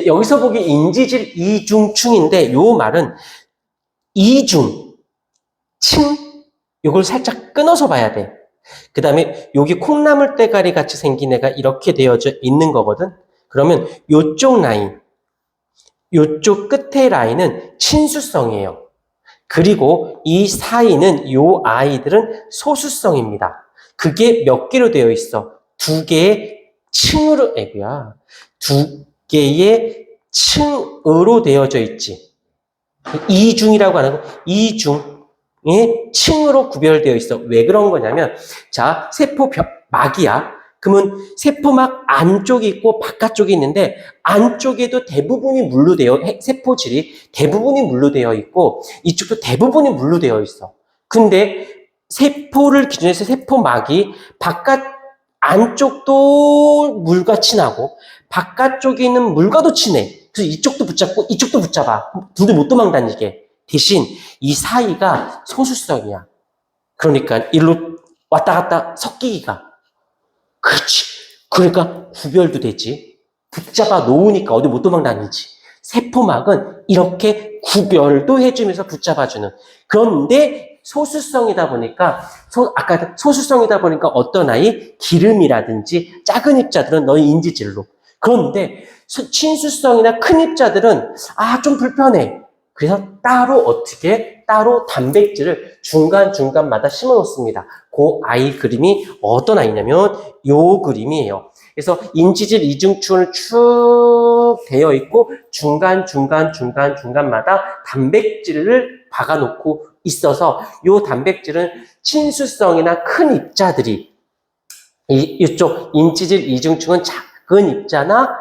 자, 여기서 보기 인지질 이중충인데 요 말은 이중, 층, 요걸 살짝 끊어서 봐야 돼. 그 다음에 여기 콩나물 대가리 같이 생긴 애가 이렇게 되어져 있는 거거든. 그러면 요쪽 라인, 요쪽 끝에 라인은 친수성이에요. 그리고 이 사이는 요 아이들은 소수성입니다. 그게 몇 개로 되어 있어? 두 개의 층으로, 애구야. 두 개의 층으로 되어져 있지. 이중이라고 하는 거, 이중의 층으로 구별되어 있어. 왜 그런 거냐면, 자, 세포 벽, 막이야. 그러면 세포막 안쪽이 있고 바깥쪽이 있는데, 안쪽에도 대부분이 물로 되어, 해- 세포질이 대부분이 물로 되어 있고, 이쪽도 대부분이 물로 되어 있어. 근데 세포를 기준해서 세포막이 바깥, 안쪽도 물과 친하고, 바깥쪽에 있는 물과도 친해. 그래서 이쪽도 붙잡고 이쪽도 붙잡아. 둘이 못 도망다니게. 대신 이 사이가 소수성이야. 그러니까 일로 왔다 갔다 섞이기가. 그렇지. 그러니까 구별도 되지. 붙잡아 놓으니까 어디 못 도망다니지. 세포막은 이렇게 구별도 해주면서 붙잡아주는. 그런데 소수성이다 보니까, 소, 아까 소수성이다 보니까 어떤 아이? 기름이라든지 작은 입자들은 너희 인지질로. 그런데 수- 친수성이나 큰 입자들은 아, 좀 불편해. 그래서 따로 어떻게 따로 단백질을 중간중간마다 심어 놓습니다. 그 아이 그림이 어떤 아이냐면 요 그림이에요. 그래서 인지질 이중충을 쭉 되어 있고 중간 중간 중간 중간마다 단백질을 박아 놓고 있어서 요 단백질은 친수성이나 큰 입자들이 이, 이쪽 인지질 이중충은 작은 입자나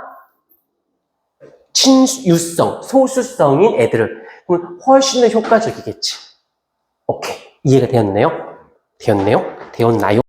친유성, 소수성인 애들을 훨씬 더 효과적이겠지. 오케이. 이해가 되었네요? 되었네요? 되었나요?